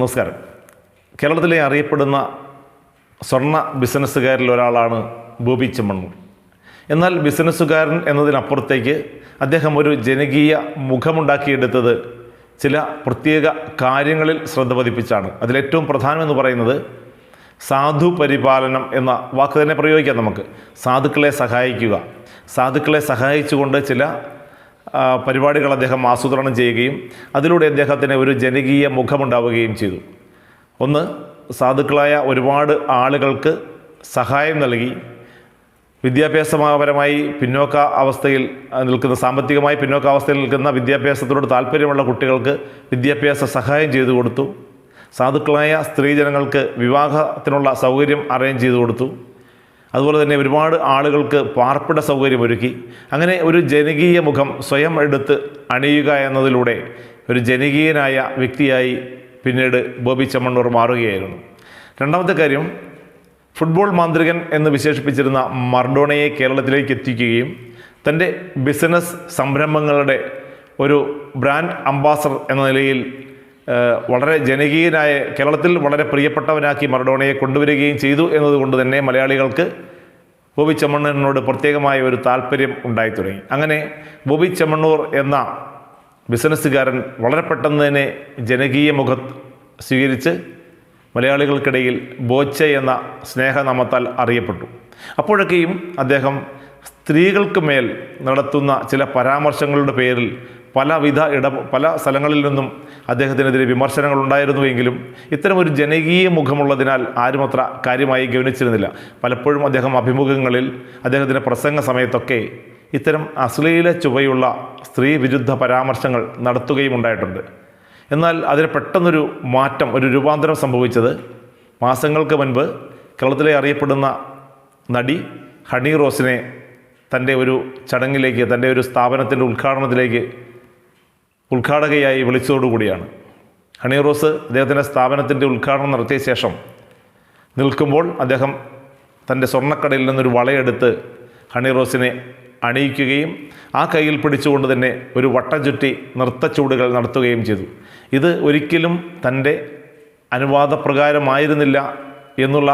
നമസ്കാരം. കേരളത്തിലെ അറിയപ്പെടുന്ന സ്വർണ ബിസിനസ്സുകാരിൽ ഒരാളാണ് ബോബി ചെമ്മണ്ണൂർ. എന്നാൽ ബിസിനസ്സുകാരൻ എന്നതിനപ്പുറത്തേക്ക് അദ്ദേഹം ഒരു ജനകീയ മുഖമുണ്ടാക്കിയെടുത്തത് ചില പ്രത്യേക കാര്യങ്ങളിൽ ശ്രദ്ധ പതിപ്പിച്ചാണ്. അതിലേറ്റവും പ്രധാനമെന്ന് പറയുന്നത് സാധു പരിപാലനം എന്ന വാക്ക് തന്നെ പ്രയോഗിക്കാം നമുക്ക്. സാധുക്കളെ സഹായിക്കുക. സാധുക്കളെ സഹായിച്ചുകൊണ്ട് ചില പരിപാടികൾ അദ്ദേഹം ആസൂത്രണം ചെയ്യുകയും അതിലൂടെ അദ്ദേഹത്തിന് ഒരു ജനകീയ മുഖമുണ്ടാവുകയും ചെയ്തു. ഒന്ന് സാധുക്കളായ ഒരുപാട് ആളുകൾക്ക് സഹായം നൽകി. വിദ്യാഭ്യാസപരമായി പിന്നോക്ക അവസ്ഥയിൽ നിൽക്കുന്ന സാമ്പത്തികമായി പിന്നോക്ക അവസ്ഥയിൽ നിൽക്കുന്ന വിദ്യാഭ്യാസത്തിനോട് താല്പര്യമുള്ള കുട്ടികൾക്ക് വിദ്യാഭ്യാസ സഹായം ചെയ്തു കൊടുത്തു. സാധുക്കളായ സ്ത്രീജനങ്ങൾക്ക് വിവാഹത്തിനുള്ള സൗകര്യം അറേഞ്ച് ചെയ്തു കൊടുത്തു. അതുപോലെ തന്നെ ഒരുപാട് ആളുകൾക്ക് പാർപ്പിട സൗകര്യം ഒരുക്കി. അങ്ങനെ ഒരു ജനകീയ മുഖം സ്വയം എടുത്ത് അണിയുക എന്നതിലൂടെ ഒരു ജനകീയനായ വ്യക്തിയായി പിന്നീട് ബോബി ചമ്മണ്ണൂർ മാറുകയായിരുന്നു. രണ്ടാമത്തെ കാര്യം ഫുട്ബോൾ മാന്ത്രികൻ എന്ന് വിശേഷിപ്പിച്ചിരുന്ന മർഡോണയെ കേരളത്തിലേക്ക് എത്തിക്കുകയും തന്റെ ബിസിനസ് സംരംഭങ്ങളുടെ ഒരു ബ്രാൻഡ് അംബാസഡർ എന്ന നിലയിൽ വളരെ ജനകീയനായ കേരളത്തിൽ വളരെ പ്രിയപ്പെട്ടവനാക്കി മറഡോണയെ കൊണ്ടുവരികയും ചെയ്തു എന്നതുകൊണ്ട് തന്നെ മലയാളികൾക്ക് ബോബി ചെമ്മണ്ണൂരിനോട് പ്രത്യേകമായ ഒരു താല്പര്യം ഉണ്ടായി തുടങ്ങി. അങ്ങനെ ബോബി ചെമ്മണ്ണൂർ എന്ന ബിസിനസ്സുകാരൻ വളരെ പെട്ടെന്ന് തന്നെ ജനകീയ മുഖ സ്വീകരിച്ച് മലയാളികൾക്കിടയിൽ ബോച്ച എന്ന സ്നേഹനാമത്താൽ അറിയപ്പെട്ടു. അപ്പോഴൊക്കെയും അദ്ദേഹം സ്ത്രീകൾക്ക് മേൽ നടത്തുന്ന ചില പരാമർശങ്ങളുടെ പേരിൽ പലവിധ ഇട പല സ്ഥലങ്ങളിൽ നിന്നും അദ്ദേഹത്തിനെതിരെ വിമർശനങ്ങൾ ഉണ്ടായിരുന്നുവെങ്കിലും ഇത്തരമൊരു ജനകീയ മുഖമുള്ളതിനാൽ ആരും അത്ര കാര്യമായി ഗവനിച്ചിരുന്നില്ല. പലപ്പോഴും അദ്ദേഹം അഭിമുഖങ്ങളിൽ അദ്ദേഹത്തിന്റെ പ്രസംഗ സമയത്തൊക്കെ ഇത്തരം അശ്ലീല ചുവയുള്ള സ്ത്രീ വിരുദ്ധ പരാമർശങ്ങൾ നടത്തുകയും ഉണ്ടായിട്ടുണ്ട്. എന്നാൽ അതിന് പെട്ടെന്നൊരു മാറ്റം ഒരു രൂപാന്തരം സംഭവിച്ചത് മാസങ്ങൾക്ക് മുൻപ് കേരളത്തിലെ അറിയപ്പെടുന്ന നടി ഹണി റോസിനെ തന്റെ ഒരു ചടങ്ങിലേക്ക് തന്റെ ഒരു സ്ഥാപനത്തിന്റെ ഉദ്ഘാടനത്തിലേക്ക് ഉദ്ഘാടകയായി വിളിച്ചതോടുകൂടിയാണ് ഹണി റോസ് അദ്ദേഹത്തിന്റെ സ്ഥാപനത്തിന്റെ ഉദ്ഘാടനം നടത്തിയ ശേഷം നിൽക്കുമ്പോൾ അദ്ദേഹം തന്റെ സ്വർണക്കടയിൽ നിന്നൊരു വളയെടുത്ത് ഹണി റോസിനെ അണിയിക്കുകയും ആ കയ്യിൽ പിടിച്ചുകൊണ്ട് തന്നെ ഒരു വട്ടം ചുറ്റി നൃത്തച്ചൂടുകൾ നടത്തുകയും ചെയ്തു. ഇത് ഒരിക്കലും തന്റെ അനുവാദപ്രകാരമായിരുന്നില്ല എന്നുള്ള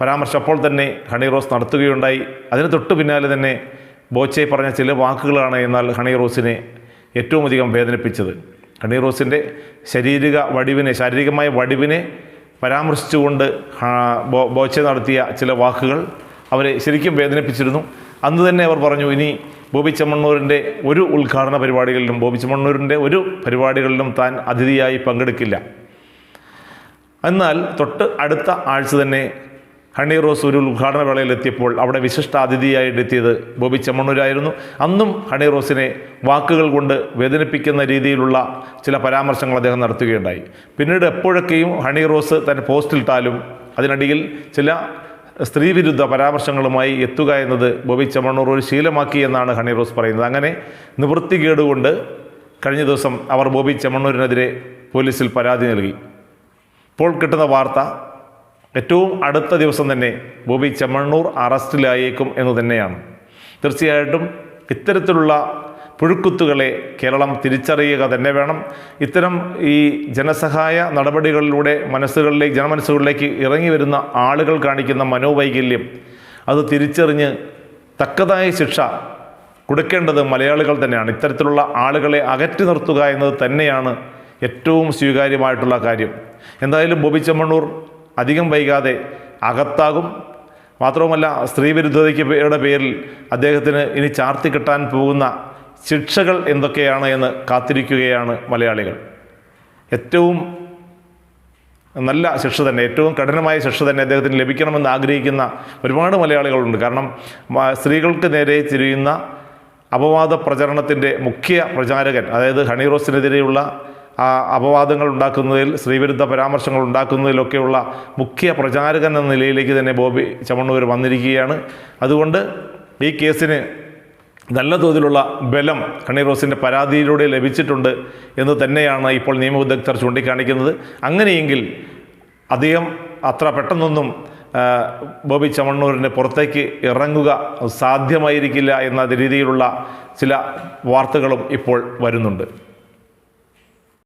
പരാമർശം അപ്പോൾ തന്നെ ഹണി റോസ് നടത്തുകയുണ്ടായി. അതിന് തൊട്ടു പിന്നാലെ തന്നെ ബോച്ചെ പറഞ്ഞ ചില വാക്കുകളാണ് എന്നാൽ ഹണി റോസിനെ ഏറ്റവും അധികം വേദനിപ്പിച്ചത്. ഹണി റോസിന്റെ ശാരീരിക വടിവിനെ ശാരീരികമായ വടിവിനെ പരാമർശിച്ചുകൊണ്ട് ബോച്ചെ നടത്തിയ ചില വാക്കുകൾ അവരെ ശരിക്കും വേദനിപ്പിച്ചിരുന്നു. അന്ന് തന്നെ അവർ പറഞ്ഞു ഇനി ബോബി ചെമ്മണ്ണൂരിന്റെ ഒരു ഉദ്ഘാടന പരിപാടികളിലും ബോബി ചെമ്മണ്ണൂരിന്റെ ഒരു പരിപാടികളിലും താൻ അതിഥിയായി പങ്കെടുക്കില്ല. എന്നാൽ തൊട്ട് അടുത്ത ആഴ്ച തന്നെ ഹണി റോസ് ഒരു ഉദ്ഘാടന വേളയിൽ എത്തിയപ്പോൾ അവിടെ വിശിഷ്ട അതിഥിയായിട്ട് എത്തിയത് ബോബി ചെമ്മണ്ണൂരായിരുന്നു. അന്നും ഹണി റോസിനെ വാക്കുകൾ കൊണ്ട് വേദനിപ്പിക്കുന്ന രീതിയിലുള്ള ചില പരാമർശങ്ങൾ അദ്ദേഹം നടത്തുകയുണ്ടായി. പിന്നീട് എപ്പോഴൊക്കെയും ഹണി റോസ് തന്റെ പോസ്റ്റിലിട്ടാലും അതിനിടയിൽ ചില സ്ത്രീവിരുദ്ധ പരാമർശങ്ങളുമായി എത്തുക എന്നത് ബോബി ചെമ്മണ്ണൂർ ഒരു ശീലമാക്കി എന്നാണ് ഹണി റോസ് പറയുന്നത്. അങ്ങനെ നിവൃത്തികേടുകൊണ്ട് കഴിഞ്ഞ ദിവസം അവർ ബോബി ചെമ്മണ്ണൂരിനെതിരെ പോലീസിൽ പരാതി നൽകി. ഇപ്പോൾ കിട്ടുന്ന വാർത്ത ഏറ്റവും അടുത്ത ദിവസം തന്നെ ബോബി ചെമ്മണ്ണൂർ അറസ്റ്റിലായേക്കും എന്ന് തന്നെയാണ്. തീർച്ചയായിട്ടും ഇത്തരത്തിലുള്ള പുഴുക്കുത്തുകളെ കേരളം തിരിച്ചറിയുക തന്നെ വേണം. ഇത്തരം ഈ ജനസഹായ നടപടികളിലൂടെ മനസ്സുകളിലേക്ക് ജനമനസ്സുകളിലേക്ക് ഇറങ്ങി വരുന്ന ആളുകൾ കാണിക്കുന്ന മനോവൈകല്യം അത് തിരിച്ചറിഞ്ഞ് തക്കതായ ശിക്ഷ കൊടുക്കേണ്ടത് മലയാളികൾ തന്നെയാണ്. ഇത്തരത്തിലുള്ള ആളുകളെ അകറ്റി നിർത്തുക എന്നത് തന്നെയാണ് ഏറ്റവും സ്വീകാര്യമായിട്ടുള്ള കാര്യം. എന്തായാലും ബോബി ചെമ്മണ്ണൂർ അധികം വൈകാതെ അകത്താകും. മാത്രവുമല്ല സ്ത്രീവിരുദ്ധതയ്ക്ക് യുടെ പേരിൽ അദ്ദേഹത്തിന് ഇനി ചാർത്തി കിട്ടാൻ പോകുന്ന ശിക്ഷകൾ എന്തൊക്കെയാണ് എന്ന് കാത്തിരിക്കുകയാണ് മലയാളികൾ. ഏറ്റവും നല്ല ശിക്ഷ തന്നെ ഏറ്റവും കഠിനമായ ശിക്ഷ തന്നെ അദ്ദേഹത്തിന് ലഭിക്കണമെന്ന് ആഗ്രഹിക്കുന്ന ഒരുപാട് മലയാളികളുണ്ട്. കാരണം സ്ത്രീകൾക്ക് നേരെ തിരിയുന്ന അപവാദ പ്രചരണത്തിന്റെ മുഖ്യ പ്രചാരകൻ അതായത് ഹണി റോസിനെതിരെയുള്ള അപവാദങ്ങൾ ഉണ്ടാക്കുന്നതിൽ സ്ത്രീവിരുദ്ധ പരാമർശങ്ങൾ ഉണ്ടാക്കുന്നതിലൊക്കെയുള്ള മുഖ്യ പ്രചാരകൻ എന്ന നിലയിലേക്ക് തന്നെ ബോബി ചമണ്ണൂർ വന്നിരിക്കുകയാണ്. അതുകൊണ്ട് ഈ കേസിന് നല്ല തോതിലുള്ള ബലം കണ്ണീർ റോസിന്റെ പരാതിയിലൂടെ ലഭിച്ചിട്ടുണ്ട് എന്ന് തന്നെയാണ് ഇപ്പോൾ നിയമവിദഗ്ധർ ചൂണ്ടിക്കാണിക്കുന്നത്. അങ്ങനെയെങ്കിൽ അദ്ദേഹം അത്ര പെട്ടെന്നൊന്നും ബോബി ചമണ്ണൂരിന്റെ പുറത്തേക്ക് ഇറങ്ങുക സാധ്യമായിരിക്കില്ല എന്ന രീതിയിലുള്ള ചില വാർത്തകളും ഇപ്പോൾ വരുന്നുണ്ട്.